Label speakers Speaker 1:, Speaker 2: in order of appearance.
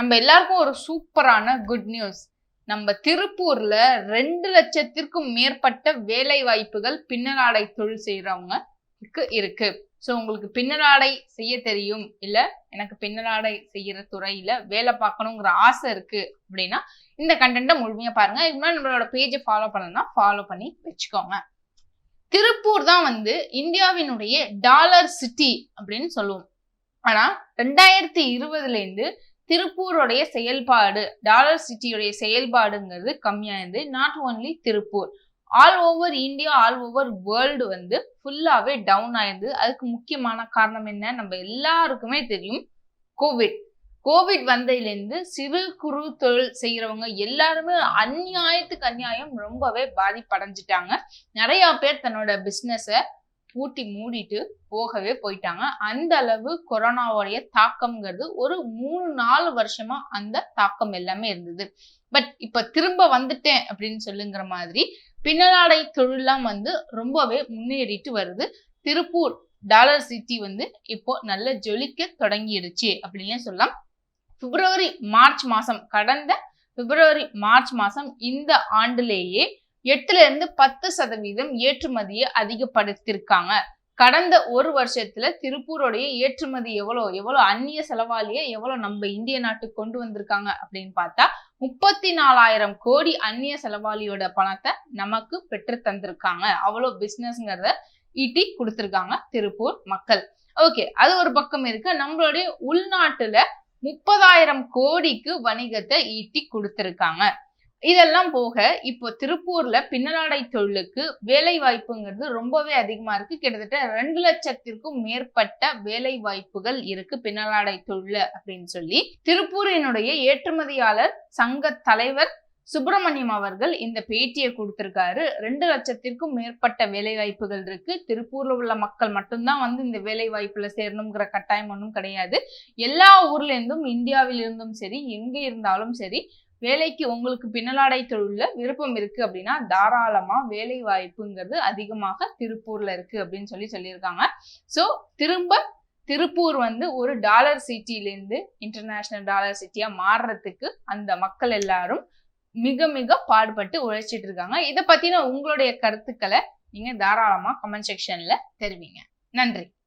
Speaker 1: நம்ம எல்லாருக்கும் ஒரு சூப்பரான குட் நியூஸ் நம்ம திருப்பூர்ல ரெண்டு லட்சத்திற்கும் மேற்பட்ட வேலை வாய்ப்புகள் பின்னலாடை தொழில் செய்யறவங்களுக்கு இருக்கு. ஸோ உங்களுக்கு பின்னலாடை செய்ய தெரியும். இல்ல எனக்கு பின்னலாடை செய்யற துறையில வேலை பார்க்கணுங்கிற ஆசை இருக்கு அப்படின்னா இந்த கண்டென்ட்டை முழுமையா பாருங்க. இதுக்கு முன்னாடி நம்மளோட பேஜை ஃபாலோ பண்ணணும்னா ஃபாலோ பண்ணி வச்சுக்கோங்க. திருப்பூர் தான் வந்து இந்தியாவினுடைய டாலர் சிட்டி அப்படின்னு சொல்லுவோம். ஆனா ரெண்டாயிரத்தி இருபதுல இருந்து திருப்பூருடைய செயல்பாடு டாலர் சிட்டியுடைய செயல்பாடுங்கிறது கம்மியாயிருது not only Tiruppur. All over India all over world வந்து ஃபுல்லாகவே டவுன் ஆயிருது அதுக்கு முக்கியமான காரணம் என்ன? நம்ம எல்லாருக்குமே தெரியும் கோவிட் கோவிட் வந்ததுலேருந்து சிறு குறு தொழில் செய்கிறவங்க எல்லாருமே அந்நியாயத்துக்கு அநியாயம் ரொம்பவே பாதிப்படைஞ்சிட்டாங்க. நிறையா பேர் தன்னோட பிஸ்னஸை பூட்டி மூடிட்டு போகவே போயிட்டாங்க. அந்த அளவு கொரோனாவுடைய தாக்கம்ங்கிறது ஒரு மூணு நாலு வருஷமா அந்த தாக்கம் எல்லாமே இருந்தது. பட் இப்ப திரும்ப வந்துட்டேன் அப்படின்னு சொல்லுங்கிற மாதிரி பின்னலாடை தொழிலாம் வந்து ரொம்பவே முன்னேறிட்டு வருது. திருப்பூர் டாலர் சிட்டி வந்து இப்போ நல்ல ஜொலிக்க தொடங்கிடுச்சு அப்படின்னு சொல்லலாம். பிப்ரவரி மார்ச் மாசம் கடந்த பிப்ரவரி மார்ச் மாசம் இந்த ஆண்டுலேயே எட்டுல இருந்து பத்து சதவீதம் ஏற்றுமதியை அதிகப்படுத்திருக்காங்க. கடந்த ஒரு வருஷத்துல திருப்பூருடைய ஏற்றுமதி எவ்வளோ எவ்வளோ அந்நிய செலவாளியை எவ்வளோ நம்ம இந்திய நாட்டுக்கு கொண்டு வந்திருக்காங்க அப்படின்னு பார்த்தா முப்பத்தி நாலாயிரம் கோடி அந்நிய செலவாளியோட பணத்தை நமக்கு பெற்று தந்திருக்காங்க. அவ்வளோ பிஸ்னஸ்ங்கிறத ஈட்டி கொடுத்துருக்காங்க திருப்பூர் மக்கள். ஓகே அது ஒரு பக்கம் இருக்கு. நம்மளுடைய உள்நாட்டுல முப்பதாயிரம் கோடிக்கு வணிகத்தை ஈட்டி கொடுத்துருக்காங்க. இதெல்லாம் போக இப்போ திருப்பூர்ல பின்னலாடை தொழிலுக்கு வேலை வாய்ப்புங்கிறது ரொம்பவே அதிகமா இருக்கு. கிட்டத்தட்ட ரெண்டு லட்சத்திற்கும் மேற்பட்ட வேலை வாய்ப்புகள் இருக்கு பின்னலாடை தொழில் அப்படின்னு சொல்லி. திருப்பூரினுடைய ஏற்றுமதியாளர் சங்க தலைவர் சுப்பிரமணியம் அவர்கள் இந்த பேட்டியை கொடுத்திருக்காரு. ரெண்டு லட்சத்திற்கும் மேற்பட்ட வேலை வாய்ப்புகள் இருக்கு. திருப்பூர்ல உள்ள மக்கள் மட்டும்தான் வந்து இந்த வேலை வாய்ப்புல சேரணுங்கிற கட்டாயம் ஒன்றும் கிடையாது. எல்லா ஊர்ல இருந்தும் இந்தியாவில் இருந்தும் சரி எங்க இருந்தாலும் சரி வேலைக்கு உங்களுக்கு பின்னலாடை தொழில விருப்பம் இருக்கு அப்படின்னா தாராளமா வேலை வாய்ப்புங்கிறது அதிகமாக திருப்பூர்ல இருக்கு அப்படின்னு சொல்லி சொல்லியிருக்காங்க. ஸோ திரும்ப திருப்பூர் வந்து ஒரு டாலர் சிட்டிலேருந்து இன்டர்நேஷ்னல் டாலர் சிட்டியா மாறுறதுக்கு அந்த மக்கள் எல்லாரும் மிக மிக பாடுபட்டு உழைச்சிட்டு இருக்காங்க. இதை பத்தின உங்களுடைய கருத்துக்களை நீங்க தாராளமா கமெண்ட் செக்ஷன்ல தெரிவிங்க. நன்றி.